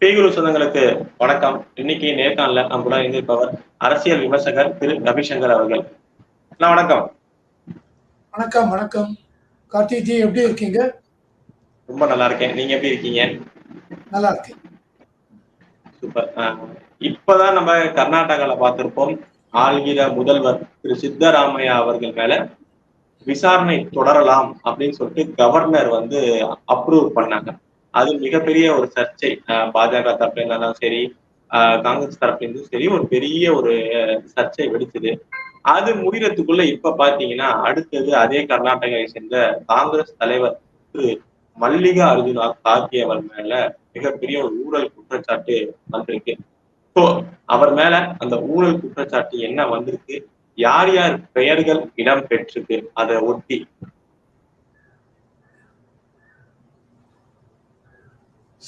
பேகுரு சொந்தங்களுக்கு வணக்கம். இன்னைக்கு நேர்காணல நம்ம கூட இருந்திருப்பவர் அரசியல் விமர்சகர் திரு ரவிசங்கர் அவர்கள். அண்ணா வணக்கம். வணக்கம் வணக்கம். கார்த்திஜி எப்படி இருக்கீங்க? ரொம்ப நல்லா இருக்கேன். நீங்க எப்படி இருக்கீங்க? நல்லா இருக்கேன். சூப்பர். இப்பதான் நம்ம கர்நாடகால பார்த்திருப்போம். ஆள்கிற முதல்வர் திரு சித்தராமையா அவர்கள் மேல விசாரணை தொடரலாம் அப்படின்னு சொல்லிட்டு கவர்னர் வந்து அப்ரூவ் பண்ணாங்க. அது மிகப்பெரிய ஒரு சர்ச்சை. பாஜக தரப்புல இருந்தாலும் சரி ஆஹ் காங்கிரஸ் தரப்புல இருந்தும் சரி ஒரு பெரிய ஒரு சர்ச்சை வெடிச்சது. அது முடிகிறதுக்குள்ள இப்ப பாத்தீங்கன்னா அடுத்தது அதே கர்நாடகாவை சேர்ந்த காங்கிரஸ் தலைவர் திரு மல்லிகா அர்ஜுனா கார்கி அவர் மேல மிகப்பெரிய ஒரு ஊழல் குற்றச்சாட்டு வந்திருக்கு. ஸோ அவர் மேல அந்த ஊழல் குற்றச்சாட்டு என்ன வந்திருக்கு? யார் யார் பெயர்கள் இடம் பெற்றிருக்கு? அதை ஒட்டி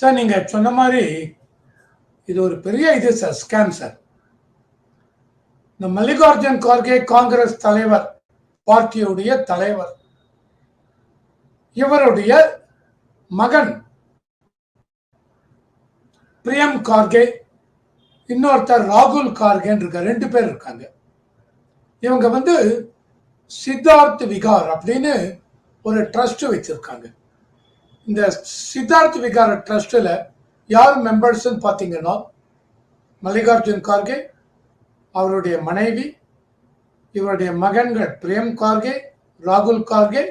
சார் நீங்கள் சொன்ன மாதிரி இது ஒரு பெரிய இது சார் ஸ்கேம் சார். இந்த மல்லிகார்ஜுன் கார்கே காங்கிரஸ் தலைவர் பார்ட்டியுடைய தலைவர். இவருடைய மகன் பிரியம் கார்கே இன்னொருத்தர் ராகுல் கார்கேன்னு இருக்க ரெண்டு பேர் இருக்காங்க. இவங்க வந்து சித்தார்த் விகார் அப்படின்னு ஒரு ட்ரஸ்ட் வச்சிருக்காங்க. இந்த சித்தார்த் விகார ட்ரஸ்டில் யார் மெம்பர்ஸ்ன்னு பார்த்தீங்கன்னா மல்லிகார்ஜுன் கார்கே அவருடைய மனைவி இவருடைய மகன்கள் பிரேம் கார்கே ராகுல் கார்கே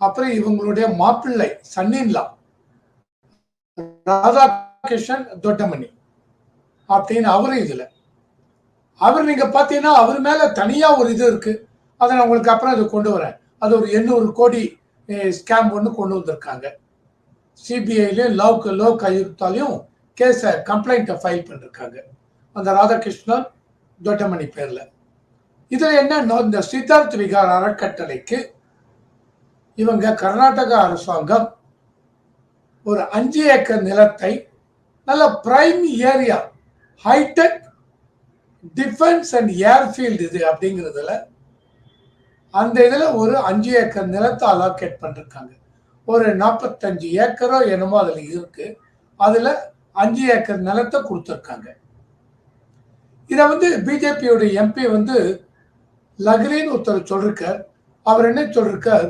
அப்புறம் இவங்களுடைய மாப்பிள்ளை சன்னின்லா ராதாகிருஷ்ணன் தொட்டமணி அப்படின்னு அவரும் இதில். அவர் நீங்கள் பார்த்தீங்கன்னா அவர் மேலே தனியாக ஒரு இது இருக்குது அதை நான் உங்களுக்கு அப்புறம் இதை கொண்டு வரேன். அது ஒரு எண்ணூறு கோடி ஸ்கேம் ஒன்று கொண்டு வந்திருக்காங்க. சிபிஐலையும் லவ் லோக் ஆயுக்தாலையும் கேஸை கம்ப்ளைண்ட்டை ஃபைல் பண்ணிருக்காங்க. அந்த ராதாகிருஷ்ணன் தொட்டமணி பேரில். இதில் என்னன்னா இந்த சித்தார்த் விகார் அறக்கட்டளைக்கு இவங்க கர்நாடக அரசாங்கம் ஒரு அஞ்சு ஏக்கர் நிலத்தை நல்ல prime area hi tech defence and airfield இது அப்படிங்கிறதுல அந்த இதில் ஒரு அஞ்சு ஏக்கர் நிலத்தை அலோகேட் பண்ணிருக்காங்க. ஒரு நாற்பத்தஞ்சு ஏக்கரோ என்னமோ அதில் இருக்கு. அதில் அஞ்சு ஏக்கர் நிலத்தை கொடுத்துருக்காங்க. இதை வந்து பிஜேபியோட எம்பி வந்து லக்ரின்னு ஒருத்தர் சொல்லிருக்கார். அவர் என்ன சொல்லிருக்கார்?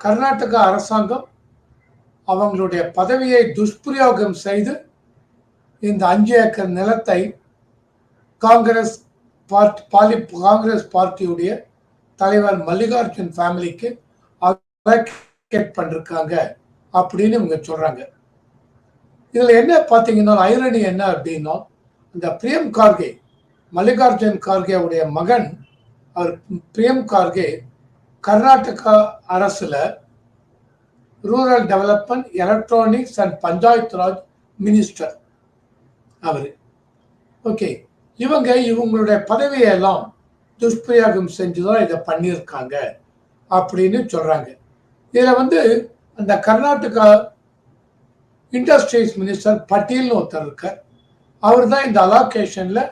கர்நாடகா அரசாங்கம் அவங்களுடைய பதவியை துஷ்பிரயோகம் செய்து இந்த அஞ்சு ஏக்கர் நிலத்தை காங்கிரஸ் பார்ட்டி பாலி காங்கிரஸ் பார்ட்டியுடைய தலைவர் மல்லிகார்ஜுன் ஃபேமிலிக்கு பண்ணிருக்காங்க அப்படின்னு இவங்க சொல்றாங்க. இதுல என்ன பார்த்தீங்கன்னா ஐரணி என்ன அப்படின்னா இந்த பிரியம் கார்கே மல்லிகார்ஜுன் கார்கேவுடைய மகன் அவர் பிரியம் கார்கே கர்நாடகா அரசுல rural development electronics and panchayat raj minister our. Okay இவங்க இவங்களுடைய பதவியெல்லாம் துஷ்பிரயோகம் செஞ்சுதான் இதை பண்ணியிருக்காங்க அப்படின்னு சொல்றாங்க. இதில் வந்து அந்த கர்நாடகா இண்டஸ்ட்ரீஸ் மினிஸ்டர் பட்டீல்னு ஒருத்தர் இருக்கார். அவர் தான் இந்த அலோகேஷனில்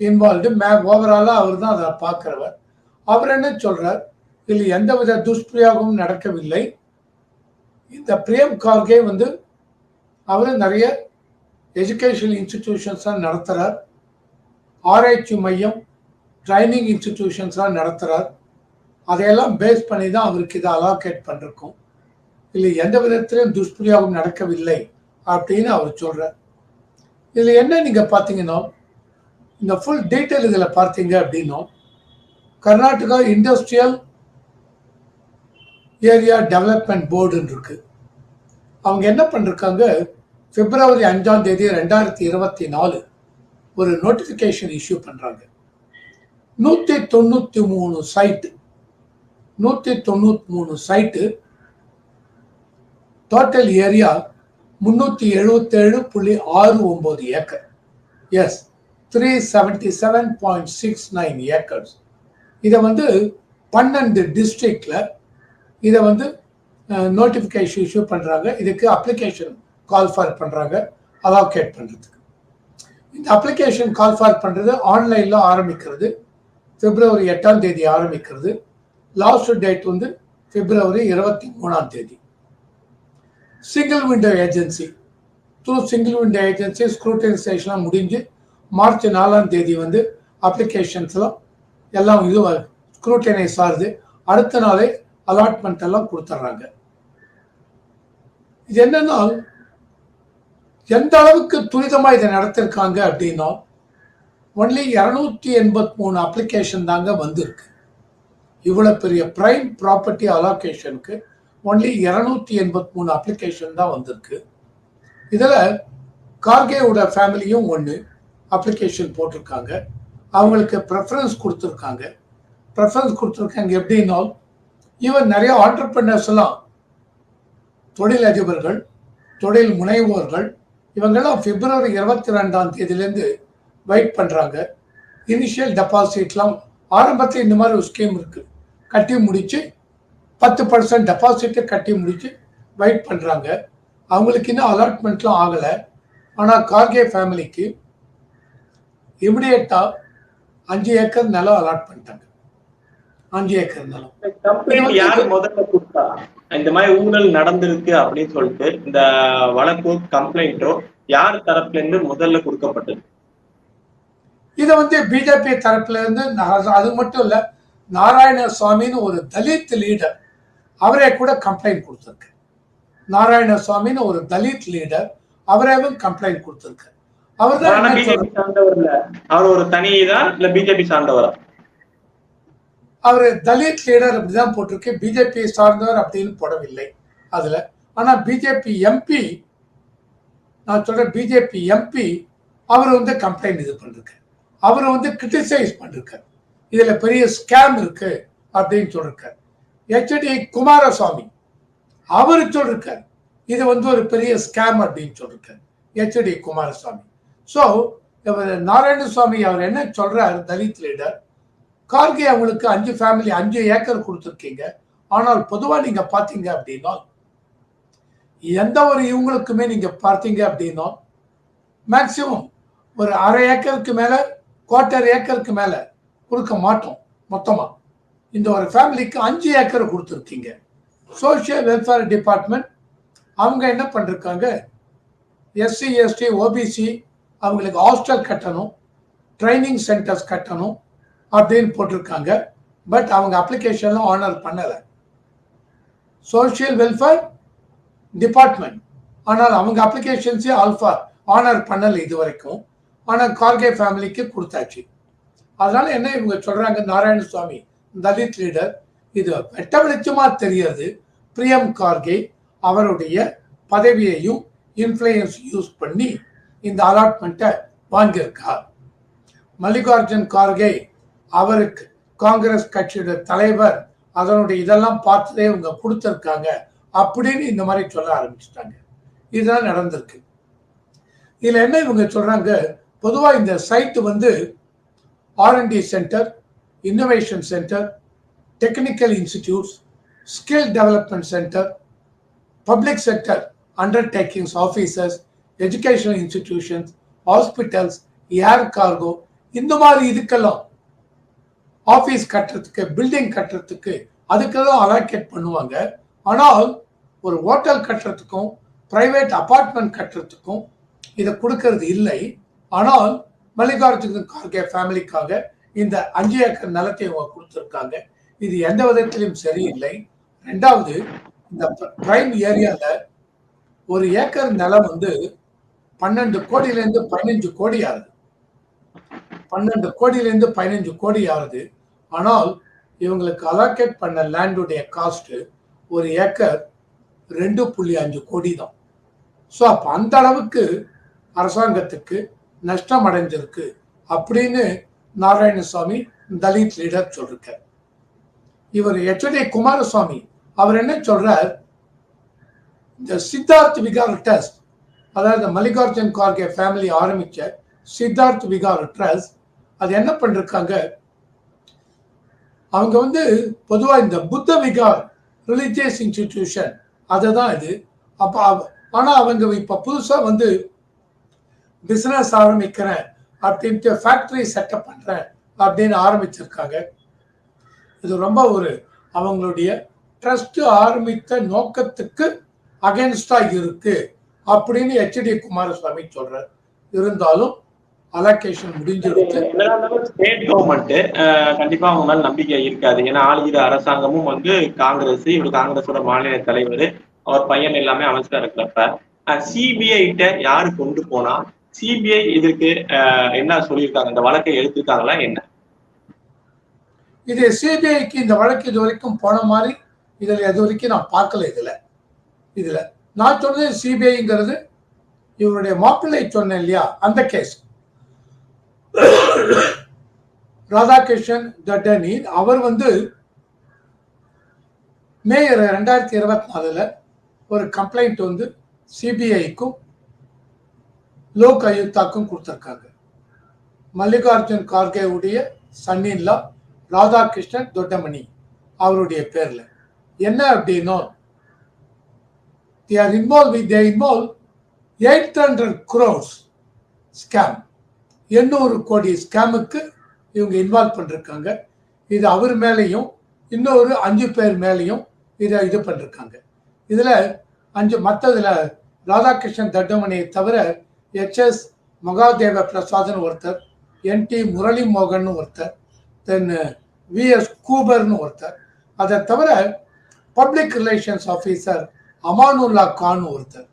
இன்வால்வ்டு மே ஓவராலாக அவர் தான் அதை பார்க்குறவர். அவர் என்ன சொல்கிறார் இதில் எந்தவித துஷ்பிரயோகமும் நடக்கவில்லை. இந்த பிரேம் கார்கே வந்து அவர் நிறைய எஜுகேஷன் இன்ஸ்டிடியூஷன்ஸ்லாம் நடத்துகிறார் ஆராய்ச்சி மையம் ட்ரைனிங் இன்ஸ்டிடியூஷன்ஸ்லாம் நடத்துகிறார் அதையெல்லாம் பேஸ் பண்ணி தான் அவருக்கு இதை அலோகேட் பண்ணிருக்கோம். இல்லை எந்த விதத்திலையும் துஷ்பிரயோகம் நடக்கவில்லை அப்படின்னு அவர் சொல்கிறார் இதில் என்ன நீங்கள் பார்த்தீங்கன்னா இந்த ஃபுல் டீட்டெயில் இதில் பார்த்தீங்க அப்படின்னா கர்நாடகா இண்டஸ்ட்ரியல் ஏரியா டெவலப்மெண்ட் போர்டுன்னு இருக்கு. அவங்க என்ன பண்ணிருக்காங்க? பிப்ரவரி அஞ்சாம் தேதி ரெண்டாயிரத்தி இருபத்தி நாலு ஒரு நோட்டிஃபிகேஷன் இஷ்யூ பண்ணுறாங்க நூற்றி தொண்ணூற்றி மூணு சைட்டு நூற்றி தொண்ணூற்றி மூணு சைட்டு டோட்டல் ஏரியா முந்நூற்றி எழுபத்தேழு புள்ளி ஆறு ஒம்பது acre. Yes three seventy seven point six nine acres இதை வந்து பன்னெண்டு டிஸ்ட்ரிக்டில் இதை வந்து நோட்டிஃபிகேஷன் இஷ்யூ பண்ணுறாங்க இதுக்கு அப்ளிகேஷன் கால் ஃபார் பண்ணுறாங்க அலோகேட் பண்ணுறதுக்கு இந்த அப்ளிகேஷன் கால் ஃபார் பண்ணுறது ஆன்லைனில் ஆரம்பிக்கிறது. பிப்ரவரி எட்டாம் தேதி ஆரம்பிக்கிறது. லாஸ்ட் டேட் வந்து பிப்ரவரி இருபத்தி மூணாம் தேதி. Single window agency through single window agency ஸ்க்ரூட்டனைசேஷன்லாம் முடிஞ்சு மார்ச் நாலாம் தேதி வந்து அப்ளிகேஷன்ஸ்லாம் எல்லாம் இது ஸ்க்ரூட்டனைஸ் ஆகுது. அடுத்த நாளே அலாட்மெண்ட் எல்லாம் கொடுத்துட்றாங்க. இது என்னன்னா எந்த அளவுக்கு துரிதமாக இதை நடத்திருக்காங்க அப்படின்னா ஒன்லி இரநூத்தி எண்பத்தி மூணு அப்ளிகேஷன் தாங்க வந்திருக்கு. இவ்வளோ பெரிய ப்ரைம் ப்ராப்பர்ட்டி அலோகேஷனுக்கு ஒன்லி இரநூத்தி எண்பத்தி மூணு அப்ளிகேஷன் தான் வந்திருக்கு. இதில் கார்கேவோட ஃபேமிலியும் ஒன்று அப்ளிகேஷன் போட்டிருக்காங்க. அவங்களுக்கு ப்ரெஃபரன்ஸ் கொடுத்துருக்காங்க. ப்ரெஃபரன்ஸ் கொடுத்துருக்காங்க எப்படின்னா ஈவன் நிறைய ஆண்டர்பிரினர்ஸ் எல்லாம் தொழிலதிபர்கள் தொழில் முனைவோர்கள் இவங்கெல்லாம் பிப்ரவரி இருபத்தி ரெண்டாம் தேதியிலேருந்து வெயிட் பண்ணுறாங்க இனிஷியல் டெபாசிட்லாம் ஆரம்பத்தில் இந்த மாதிரி ஒரு ஸ்கீம் இருக்குது கட்டி முடிச்சு பத்து பர்சன்ட் டெபாசிட்டை கட்டி முடிச்சு வெயிட் பண்ணுறாங்க அவங்களுக்கு இன்னும் அலாட்மெண்ட்லாம் ஆகலை. ஆனால் கார்கே ஃபேமிலிக்கு இமிடியேட்டாக அஞ்சு ஏக்கர் நிலம் அலாட் பண்ணிட்டாங்க. அஞ்சு ஏக்கர் நிலம். கம்ப்ளைண்ட் யார் முதல்ல கொடுத்தா? இந்த மாதிரி ஊழல் நடந்திருக்கு அப்படின்னு சொல்லிட்டு இந்த வழக்கோ கம்ப்ளைண்ட்டோ யார் தரப்புல இருந்து முதல்ல கொடுக்கப்பட்டது? இதை வந்து பிஜேபி தரப்புல இருந்து நா- அது மட்டும் இல்ல நாராயணசுவாமின்னு ஒரு தலித் லீடர் அவரே கூட கம்ப்ளைண்ட் கொடுத்துருக்கு. நாராயணசுவாமின்னு ஒரு தலித் லீடர் அவரேவும் கம்ப்ளைண்ட் கொடுத்துருக்கு. அவர் தான் அவர் ஒரு தனிதான் இல்ல பிஜேபி சார்ந்தவரா? அவர் தலித் லீடர் அப்படிதான் போட்டிருக்கு. பிஜேபி சார்ந்தவர் அப்படின்னு போடவில்லை அதுல. ஆனா பிஜேபி எம்பி நான் சொல்றேன் பிஜேபி எம்பி அவர் வந்து கம்ப்ளைண்ட் இது பண்ணிருக்காரு அவரை வந்து கிரிட்டிசைஸ் பண்ணிருக்கார். இதுல பெரிய ஸ்கேம் இருக்கு அப்படின்னு சொல்லிருக்காரு. ஹெச்டி குமாரசுவாமி அவர் சொல்லிருக்காரு. இது வந்து ஒரு பெரிய ஸ்கேம் அப்படின்னு சொல்லிருக்கார். ஹெச்டி குமாரசுவாமி ஸோ நாராயணசுவாமி அவர் என்ன சொல்றார் தலித் லீடர் கார்கே அவங்களுக்கு அஞ்சு ஃபேமிலி அஞ்சு ஏக்கர் கொடுத்துருக்கீங்க. ஆனால் பொதுவா நீங்க பாத்தீங்க அப்படின்னா எந்த ஒரு இவங்களுக்குமே நீங்க பார்த்தீங்க அப்படின்னா மேக்சிமம் ஒரு அரை ஏக்கருக்கு மேலே குவார்டர் ஏக்கருக்கு மேல கொடுக்க மாட்டோம் மொத்தமா. இந்த ஒரு ஃபேமிலிக்கு அஞ்சு ஏக்கர் கொடுத்துருக்கீங்க. சோஷியல் வெல்ஃபேர் டிபார்ட்மெண்ட் அவங்க என்ன பண்ணிருக்காங்க? எஸ்சி எஸ்டி ஓபிசி அவங்களுக்கு ஹாஸ்டல் கட்டணும் ட்ரைனிங் சென்டர்ஸ் கட்டணும் அப்படின்னு போட்டிருக்காங்க. பட் அவங்க அப்ளிகேஷன்லாம் ஆனர் பண்ணலை. Social welfare department. ஆனால் அவங்க அப்ளிகேஷன்ஸே ஆல்ஃபா ஆனர் பண்ணலை இது வரைக்கும். ஆனால் கார்கே ஃபேமிலிக்கு கொடுத்தாச்சு. அதனால என்ன இவங்க சொல்றாங்க? நாராயணசுவாமி தலித் லீடர் இது வெட்ட வெளிச்சமா தெரியாது. பிரியம் கார்கே அவருடைய பதவியையும் இன்ஃப்ளூயன்ஸ் யூஸ் பண்ணி இந்த அலாட்மெண்ட்டை வாங்கியிருக்கார். மல்லிகார்ஜுன் கார்கே அவருக்கு காங்கிரஸ் கட்சியோட தலைவர் அதனுடைய இதெல்லாம் பார்த்ததே இவங்க கொடுத்துருக்காங்க அப்படின்னு இந்த மாதிரி சொல்ல ஆரம்பிச்சிட்டாங்க. இதுதான் நடந்திருக்கு. இதில் என்ன இவங்க சொல்றாங்க? பொதுவாக இந்த சைட்டு வந்து R and D centre innovation centre technical institutes skill development centre public sector undertakings officers educational institutions hospitals air cargo இந்த மாதிரி இதுக்கெல்லாம் ஆஃபீஸ் கட்டுறதுக்கு பில்டிங் கட்டுறதுக்கு அதுக்கெல்லாம் அலாக்கேட் பண்ணுவாங்க. ஆனால் ஒரு ஹோட்டல் கட்டுறதுக்கும் ப்ரைவேட் அபார்ட்மெண்ட் கட்டுறதுக்கும் இதை கொடுக்கறது இல்லை. ஆனால் மல்லிகார்ஜுன கார்கே ஃபேமிலிக்காக இந்த அஞ்சு ஏக்கர் நிலத்தை அவங்க கொடுத்துருக்காங்க. இது எந்த விதத்திலும் சரியில்லை. ரெண்டாவது இந்த பிரைம் ஏரியாவில் ஒரு ஏக்கர் நிலம் வந்து பன்னெண்டு கோடியிலேருந்து பதினஞ்சு கோடி ஆகுது. பன்னெண்டு கோடியிலேருந்து பதினஞ்சு கோடி ஆகுது. ஆனால் இவங்களுக்கு அலோகேட் பண்ண லேண்டுடைய காஸ்ட்டு ஒரு ஏக்கர் ரெண்டு புள்ளி அஞ்சு கோடி தான். ஸோ அப்போ அந்த அளவுக்கு அரசாங்கத்துக்கு நஷ்டம் அடைஞ்சிருக்கு அப்படின்னு நாராயணசாமி தலித் லீடர் சொல்லிருக்கார் இவர் எச்டி குமாரசுவாமி அவர் என்ன சொல்றார்? இந்த சித்தார்த் விகார் ட்ரஸ்ட் அதாவது மல்லிகார்ஜுன் கார்கே ஃபேமிலி ஆரம்பிச்ச சித்தார்த் விகார் ட்ரஸ்ட் அது என்ன பண்ணிருக்காங்க? அவங்க வந்து பொதுவா இந்த புத்த விகார் ரிலிஜியஸ் இன்ஸ்டிடியூஷன் அதை தான் இது. அப்போ ஆனால் ஆனா அவங்க இப்ப புதுசா வந்து பிசினஸ் ஆரம்பிக்கிறேன் அப்படின்ட்டு ஃபேக்ட்ரி செட்டப் பண்றேன் அப்படின்னு ஆரம்பிச்சிருக்காங்க. இது ரொம்ப ஒரு அவங்களுடைய ட்ரஸ்ட் ஆரம்பித்த நோக்கத்துக்கு அகைன்ஸ்டா இருக்கு அப்படின்னு ஹெச்டி குமாரசுவாமி சொல்றார். இருந்தாலும் அலோகேஷன் முடிஞ்சிருக்கு. ஸ்டேட் கவர்மெண்ட் கண்டிப்பா அவங்க மேல நம்பிக்கை இருக்காது. ஏன்னா ஆளுகிற அரசாங்கமும் வந்து காங்கிரஸ் இவர் காங்கிரஸோட மாநில தலைவர் அவர் பையன் எல்லாமே அமைச்சரா இருக்கிறப்ப சிபிஐ கிட்ட யாரு கொண்டு போனா சிபிஐ இதற்கு என்ன சொல்லியிருக்காங்க? இந்த வழக்கை எடுத்திருக்காங்களா என்ன? இது சிபிஐக்கு இந்த வழக்கு இது வரைக்கும் போன மாதிரி இதில் இது வரைக்கும் நான் பார்க்கல இதுல. இதுல. நான் சொன்னது சிபிஐங்கிறது இவருடைய மாப்பிள்ளை சொன்னேன் இல்லையா? அந்த கேஸ் ராதாகிருஷ்ணன் தட்டனி அவர் வந்து மே ரெண்டாயிரத்தி இருபத்தி நாலுல ஒரு கம்ப்ளைண்ட் வந்து சிபிஐக்கும் லோக் அயுக்தாக்கும் கொடுத்துருக்காங்க. மல்லிகார்ஜுன் கார்கே உடைய சன்னின்லா ராதாகிருஷ்ணன் தொட்டமணி அவருடைய பேரில். என்ன அப்படின்னா they are involved with they involve eight hundred crores scam எண்ணூறு கோடி ஸ்கேமுக்கு இவங்க இன்வால்வ் பண்ணிருக்காங்க. இது அவர் மேலேயும் இன்னொரு அஞ்சு பேர் மேலேயும் இதை இது பண்ணிருக்காங்க. இதில் அஞ்சு மற்றதில் ராதாகிருஷ்ணன் தட்டமணியை தவிர ஹெச்எஸ் மகாதேவ பிரசாத்னு ஒருத்தர் என் டி முரளி மோகன் ஒருத்தர் தென் விஎஸ் கூபர்னு ஒருத்தர். அதை தவிர public relations officer Amanullah Khan ஒருத்தர்.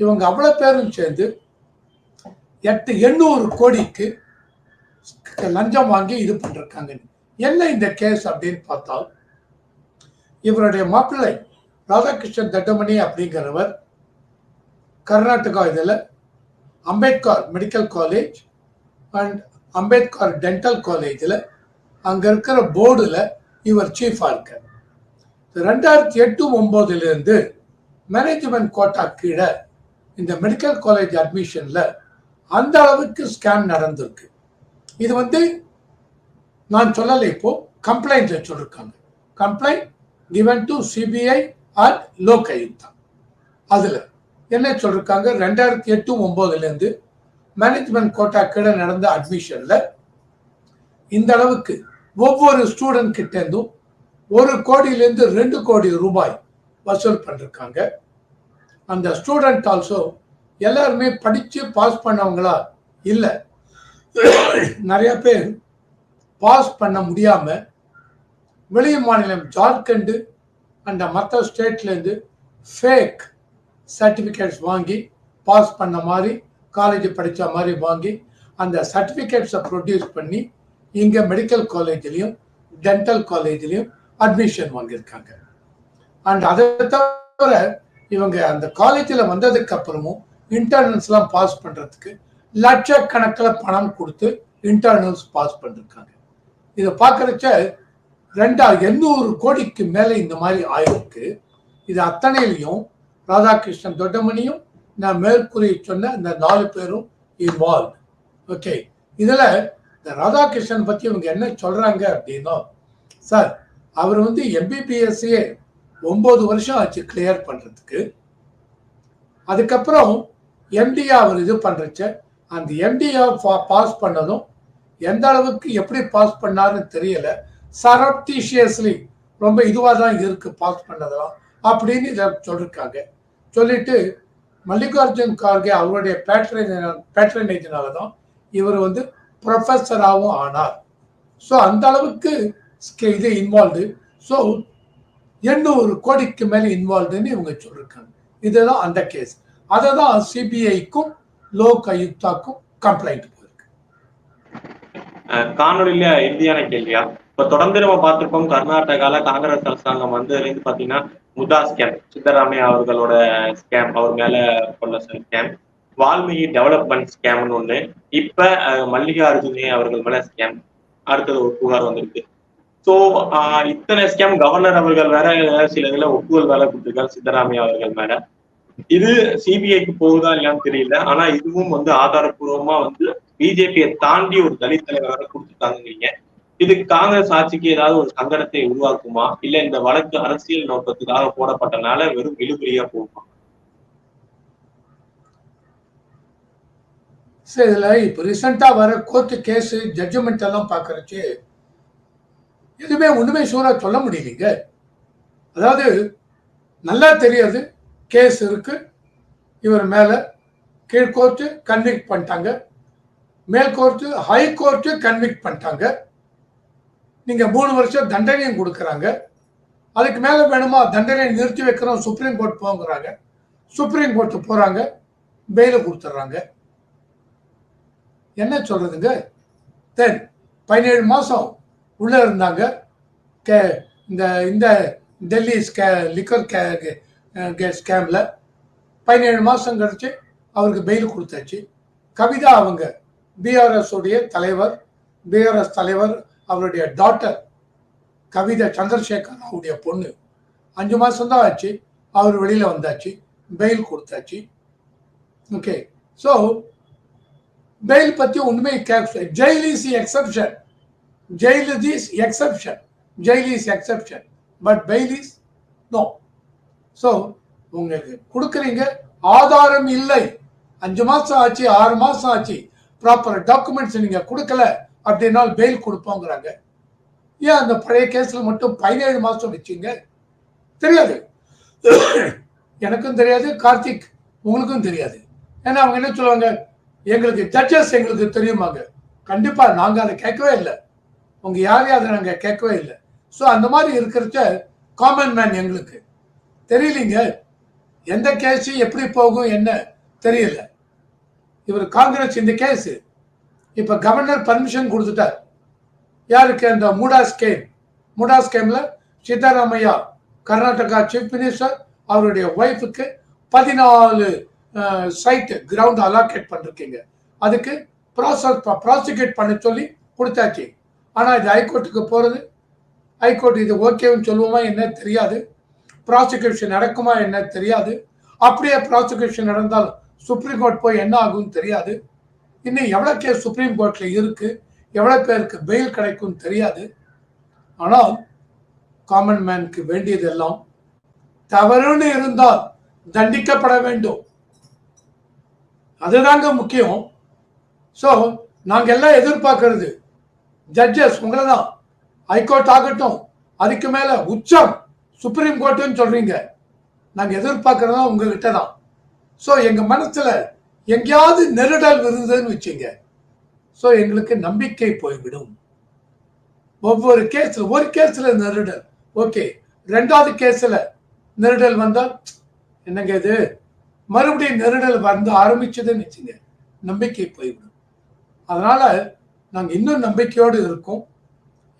இவங்க அவ்வளோ பேரும் சேர்ந்து எட்டு எண்ணூறு கோடிக்கு லஞ்சம் வாங்கி இது பண்ணிருக்காங்க. என்ன இந்த கேஸ் அப்படின்னு பார்த்தால் இவருடைய மாப்பிள்ளை ராதாகிருஷ்ணன் தட்டமணி அப்படிங்கிறவர் கர்நாடகா இதில் Ambedkar medical college and Ambedkar dental காலேஜில் அங்கே இருக்கிற போர்டில் இவர் சீஃபாக இருக்கார். ரெண்டாயிரத்தி எட்டு ஒம்போதுலேருந்து மேனேஜ்மெண்ட் கோட்டா கீழே இந்த மெடிக்கல் காலேஜ் அட்மிஷனில் அந்த அளவுக்கு ஸ்கேம் நடந்திருக்கு. இது வந்து நான் சொல்லலை இப்போ கம்ப்ளைண்ட்ல சொல்லியிருக்காங்க complaint given to CBI at Lok Ayukta அதில் என்ன சொல்லிருக்காங்க? ரெண்டாயிரத்தி எட்டு ஒம்போதுலேருந்து மேனேஜ்மெண்ட் கோட்டா கீழே நடந்த அட்மிஷன்ல இந்த அளவுக்கு ஒவ்வொரு ஸ்டூடெண்ட் கிட்ட இருந்தும் ஒரு கோடியிலேருந்து ரெண்டு கோடி ரூபாய் வசூல் பண்ணிருக்காங்க. அந்த ஸ்டூடெண்ட் ஆல்சோ எல்லாருமே படித்து பாஸ் பண்ணவங்களா இல்லை. நிறைய பேர் பாஸ் பண்ண முடியாம வெளி மாநிலம் ஜார்க்கண்டு அந்த மற்ற ஸ்டேட்லேருந்து ஃபேக் சர்டிஃபிகேட்ஸ் வாங்கி பாஸ் பண்ண மாதிரி காலேஜ் படித்த மாதிரி வாங்கி அந்த சர்டிஃபிகேட்ஸை ப்ரொடியூஸ் பண்ணி இங்கே மெடிக்கல் காலேஜ்லேயும் டென்டல் காலேஜ்லேயும் அட்மிஷன் வாங்கியிருக்காங்க. அண்ட் அதை தவிர இவங்க அந்த காலேஜில் வந்ததுக்கு அப்புறமும் இன்டர்னல்ஸ்லாம் பாஸ் பண்ணுறதுக்கு லட்சக்கணக்கில் பணம் கொடுத்து இன்டர்னல்ஸ் பாஸ் பண்ணிருக்காங்க. இதை பார்க்குறச்ச ரெண்டா எண்ணூறு கோடிக்கு மேலே இந்த மாதிரி ஆயிருக்கு. இது அத்தனையிலையும் ராதாகிருஷ்ணன் தொட்டமணியும் நான் மேற்கூறி சொன்ன இந்த நாலு பேரும் இன்வால்வ். ஓகே. இதில் இந்த ராதாகிருஷ்ணன் பற்றி இவங்க என்ன சொல்கிறாங்க அப்படின்னா சார் அவர் வந்து எம்பிபிஎஸ்சியே ஒம்பது வருஷம் ஆச்சு கிளியர் பண்ணுறதுக்கு அதுக்கப்புறம் எம்டிஆ அவர் இது பண்ணுறச்ச அந்த எம்டிஆ பாஸ் பண்ணதும் எந்த அளவுக்கு எப்படி பாஸ் பண்ணாருன்னு தெரியல. சரப்டிஷியஸ்லி ரொம்ப இதுவாக தான் இருக்குது பாஸ் பண்ணதெல்லாம் அப்படின்னு இதை சொல்லியிருக்காங்க சொல்லிட்டு மல்லிகார்ஜுன் கார்கே அவருடைய பேட்ரனேஜ் பேட்ரனேஜினால தான் இவர் வந்து ப்ரொஃபஸராகவும் ஆனார். ஸோ அந்த அளவுக்கு இது இன்வால்வ்டு ஸோ எண்ணூறு கோடிக்கு மேலே இன்வால்வ்டுன்னு இவங்க சொல்லியிருக்காங்க இதுதான் அந்த கேஸ் அதை தான் சிபிஐக்கும் லோக் ஆயுக்தாக்கும் கம்ப்ளைண்ட் போயிருக்கு. அஹ் காணொலியில இறுதியான கேள்வியா? இப்ப தொடர்ந்து நம்ம பார்த்திருப்போம் கர்நாடகால காங்கிரஸ் அரசாங்கம் வந்து பாத்தீங்கன்னா முதா ஸ்கேம் சித்தராமையா அவர்களோட ஸ்கேம் அவர் மேல கொண்ட ஸ்கேம் வால்மீகி டெவலப்மெண்ட் ஸ்கேம்னு ஒண்ணு. இப்ப மல்லிகார்ஜுனே அவர்கள் மேல ஸ்கேம் அடுத்தது ஒரு புகார் வந்திருக்கு. சோ இத்தனை ஸ்கேம் கவர்னர் அவர்கள் வேற சில இதுல ஒப்புதல் வேலை கொடுத்திருக்காரு சித்தராமையா அவர்கள் மேல. இது சிபிஐக்கு போகுதா இல்லையான்னு தெரியல. ஆனா இதுவும் வந்து ஆதாரப்பூர்வமா வந்து பிஜேபியை தாண்டி ஒரு தலித் தலைவரை கொடுத்துருக்காங்கிறீங்க இது காங்கிரஸ் ஆட்சிக்கு ஏதாவது ஒரு சங்கடத்தை உருவாக்குமா? இல்ல இந்த வழக்கு அரசியல் நோக்கத்துக்காக போடப்பட்டனால வெறும் இழுபறியா போகுமா? சரி இதுல இப்போ ரீசெண்டா வர கோர்ட்டு கேஸ் ஜட்ஜ்மெண்ட் எல்லாம் பாக்குறச்சு எதுவுமே ஒண்ணுமே ஷூரா சொல்ல முடியலைங்க. அதாவது நல்லா தெரியாது கேஸ் இருக்கு. இவர் மேல கீழ் கோர்ட்டு கன்விக்ட் பண்ணிட்டாங்க. மேல் கோர்ட்டு ஹை கோர்ட்டு கன்விக்ட் பண்ணிட்டாங்க. நீங்க மூணு வருஷம் தண்டனையும் கொடுக்குறாங்க. அதுக்கு மேல வேணுமா? தண்டனையை நிறுத்தி வைக்கிறோம். சுப்ரீம் கோர்ட் போங்கிறாங்க. சுப்ரீம் கோர்ட்டு போறாங்க. பெயில கொடுத்துட்றாங்க என்ன சொல்றதுங்க? தென் பதினேழு மாதம் உள்ள இருந்தாங்க. கே இந்த இந்த டெல்லி ஸ்கே லிக்கர் கே ஸ்கேமில் பதினேழு மாதம் கழிச்சு அவருக்கு பெயில் கொடுத்தாச்சு. கவிதா அவங்க பிஆர்எஸ் உடைய தலைவர் பிஆர்எஸ் தலைவர் அவருடைய டாட்டர் கவிதை சந்திரசேகர் அவருடைய பொண்ணு. அஞ்சு மாதம் தான் ஆச்சு அவர் வெளியில் வந்தாச்சு. பெயில் கொடுத்தாச்சு. ஓகே ஸோ பெயில் பற்றி உண்மை jail is exception jail is exception jail is exception but bail is no so உங்களுக்கு கொடுக்குறீங்க. ஆதாரம் இல்லை. அஞ்சு மாதம் ஆச்சு ஆறு மாதம் ஆச்சு. ப்ராப்பர் டாக்குமெண்ட்ஸ் நீங்கள் கொடுக்கல. அப்படின்னா பெயில் கொடுப்போங்கிறாங்க. ஏன் அந்த பழைய கேஸில் மட்டும் பதினேழு மாதம் வச்சிங்க? தெரியாது. எனக்கும் தெரியாது கார்த்திக் உங்களுக்கும் தெரியாது. ஏன்னா அவங்க என்ன சொல்லுவாங்க? எங்களுக்கு ஜட்ஜஸ் எங்களுக்கு தெரியுமாங்க. கண்டிப்பாக நாங்கள் அதை கேட்கவே இல்லை. உங்க யாரையும் அதை நாங்கள் கேட்கவே இல்லை. ஸோ அந்த மாதிரி இருக்கிறச்ச காமன் மேன் எங்களுக்கு. தெரியலீங்க? எந்த கேஸு எப்படி போகும் என்ன? தெரியல. இவர் காங்கிரஸ் இந்த கேஸு இப்ப கவர்னர் பர்மிஷன் கொடுத்துட்டார். யாருக்கு? அந்த மூடா ஸ்கேம் மூடா ஸ்கேம்ல சித்தராமையா கர்நாடகா சீஃப் மினிஸ்டர் அவருடைய ஒய்ஃபுக்கு பதினாலு சைட்டு கிரவுண்ட் அலாக்கேட் பண்ணிருக்கீங்க. அதுக்கு ப்ராசஸ் ப்ராசிக்யூட் பண்ண சொல்லி கொடுத்தாச்சு. ஆனால் இது ஹைகோர்ட்டுக்கு போகிறது ஹைகோர்ட் இது ஓகேன்னு சொல்லுவோமா என்ன தெரியாது. ப்ராசிக்யூஷன் நடக்குமா என்ன தெரியாது. அப்படியே ப்ராசிக்யூஷன் நடந்தால் சுப்ரீம் கோர்ட் போய் என்ன ஆகும்னு தெரியாது. இன்னும் எவ்வளோ கேஸ் சுப்ரீம் கோர்ட்டில் இருக்கு? எவ்வளோ பேருக்கு பெயில் கிடைக்கும் தெரியாது. ஆனால் காமன் மேனுக்கு வேண்டியதெல்லாம் தவறுன்னு இருந்தால் தண்டிக்கப்பட வேண்டும். அதுதாங்க முக்கியம். ஸோ நாங்கள் எல்லாம் எதிர்பார்க்கறது ஜட்ஜஸ் உங்களை தான் ஹைகோர்ட் ஆகட்டும் அதுக்கு மேலே உச்சம் சுப்ரீம் கோர்ட்டுன்னு சொல்கிறீங்க நாங்கள் எதிர்பார்க்கறதா உங்ககிட்ட தான் ஸோ எங்கள் மனசில் எங்கேயாவது நெருடல் விருதுன்னு வச்சுங்க. ஸோ எங்களுக்கு நம்பிக்கை போய்விடும். ஒவ்வொரு கேஸில் ஒரு கேஸில் நெருடல். ஓகே ரெண்டாவது கேஸில் நெருடல் வந்தால் என்னங்க இது? மறுபடியும் நெருடல் வந்து ஆரம்பிச்சதுன்னு வச்சுங்க நம்பிக்கை போய்விடும். அதனால நாங்கள் இன்னும் நம்பிக்கையோடு இருக்கோம்.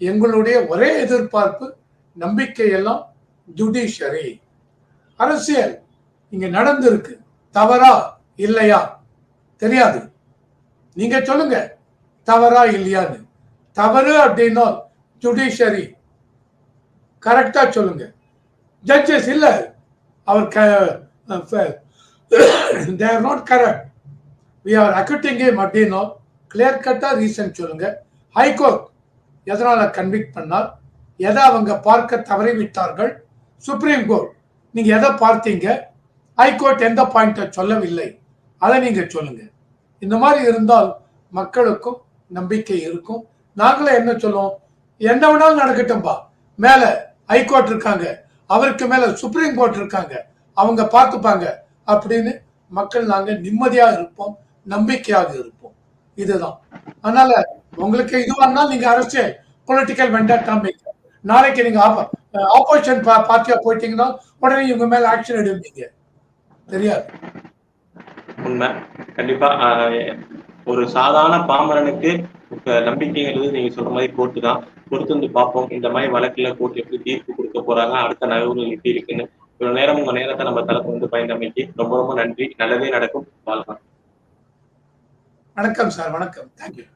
எங்களுடைய ஒரே எதிர்பார்ப்பு நம்பிக்கையெல்லாம் ஜுடிஷரி அரசியல் இங்கே நடந்திருக்கு. தவறா இல்லையா? தெரியாது. நீங்க சொல்லுங்க தவறா இல்லையான்னு. தவறு அப்படின்னா ஜுடிஷரி கரெக்டா சொல்லுங்க. ஜட்ஜஸ் இல்ல. அவர் they're not correct we are acquitting game அப்படின்னா கிளியர் கட்டா ரீசன் சொல்லுங்க. ஹைகோர்ட் எதனால கன்விக்ட் பண்ணால் எதை அவங்க பார்க்க தவறி விட்டார்கள் சுப்ரீம் கோர்ட் நீங்க எதை பார்த்தீங்க? ஹைகோர்ட் எந்த பாயிண்ட சொல்லவில்லை. அதை நீங்க சொல்லுங்க. இந்த மாதிரி இருந்தால் மக்களுக்கும் நம்பிக்கை இருக்கும். நாங்களே என்ன சொல்லுவோம்? என்ன வேணாலும் நடக்கட்டும்பா. மேல ஹைகோர்ட் இருக்காங்க. அவருக்கு மேல சுப்ரீம் கோர்ட் இருக்காங்க. அவங்க பார்த்துப்பாங்க. அப்படின்னு மக்கள் நாங்க நிம்மதியா இருப்போம் நம்பிக்கையாக இருப்போம். இதுதான். அதனால உங்களுக்கு இதுவானா நீங்க அரசு பொலிட்டிக்கல் வெண்டா காமிக்க நாளைக்கு நீங்க ஆப்போசிஷன் பார்ட்டியா போயிட்டீங்கன்னா உடனே இவங்க மேல ஆக்ஷன் எடுப்பீங்க. தெரியாது? உண்மை. கண்டிப்பா ஆஹ், ஒரு சாதாரண பாமரனுக்கு நம்பிக்கைங்கிறது நீங்க சொல்ற மாதிரி கோர்ட்டு தான். பொறுத்து வந்து பார்ப்போம். இந்த மாதிரி வழக்குல கோர்ட் எப்படி தீர்ப்பு கொடுக்க போறாங்க அடுத்த நகர்வுகள் எப்படி இருக்குன்னு. இவ்வளவு நேரம் உங்க நேரத்தை நம்ம தரப்பு வந்து பயந்தமைக்கு ரொம்ப ரொம்ப நன்றி. நல்லதே நடக்கும். வாழ்க்கை வணக்கம் சார் வணக்கம். தேங்க்யூ